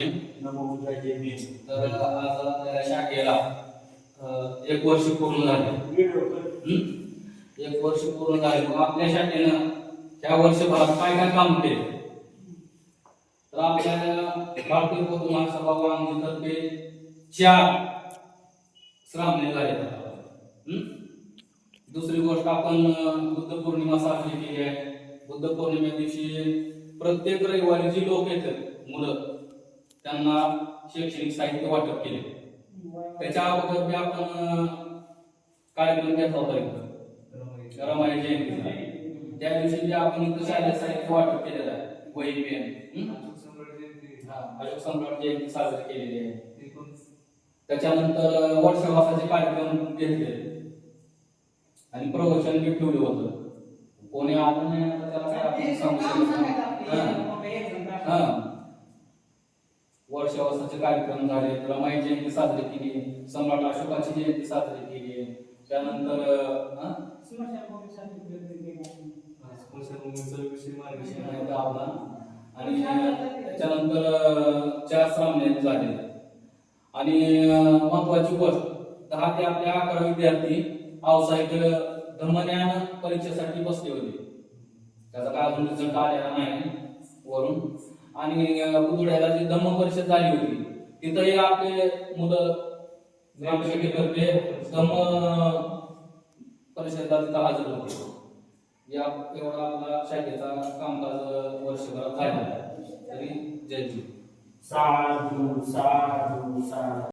तर आज आपल्या शाखेला एक वर्ष पूर्ण झाले एक वर्ष पूर्ण झाले मग आपल्या शाखेनं त्या वर्षभरात काय काय काम केले तर आपल्याला भारतीय बौद्ध महासभा वांगीतर्फे चार श्रामणे झाले दुसरी गोष्ट आपण बुद्ध पौर्णिमा साजरी केली आहे बुद्ध पौर्णिमे दिवशी प्रत्येक रविवारी जी लोक येतात मुलं त्यांना शैक्षणिक साहित्य वाटप केले. त्याच्या अगोदर बी आपण कार्यक्रम घेतला होता रमाई जयंतीचा. त्या दिवशी बी आपण इथं शालेय साहित्य वाटप केलेलं आहे वही पेन अशोक सम्राट जयंती साजरी केलेली आहे. त्याच्यानंतर वर्षवासाचे कार्यक्रम घेतले. आणि प्रवचन बी ठेवलं होतं. कोणी आता त्याला काय आपण सांगू शकत. वर्षावसाचे कार्यक्रम झाले रमाई जयंती साजरी केली सम्राट अशोकाची जयंती साजरी केली. त्यानंतर आपला आणि त्याच्यानंतर चार सामने झाले. आणि महत्वाची गोष्ट दहा ते आपल्या अकरा विद्यार्थी व्यावसायिक धर्मज्ञान परीक्षेसाठी बसले होते. त्याचा काय अजून रिझल्ट आलेला नाही. आणि अं, जी धम्म परिषद झाली होती तिथंही आपले मुलं ग्रामशाखेतर्फे धम्म परिषदला तिथं हजर होते. या एवढा आपला शाखेचा कामकाज वर्षभरात झालेला आहे. तरी जय जय साधू साधू साधू.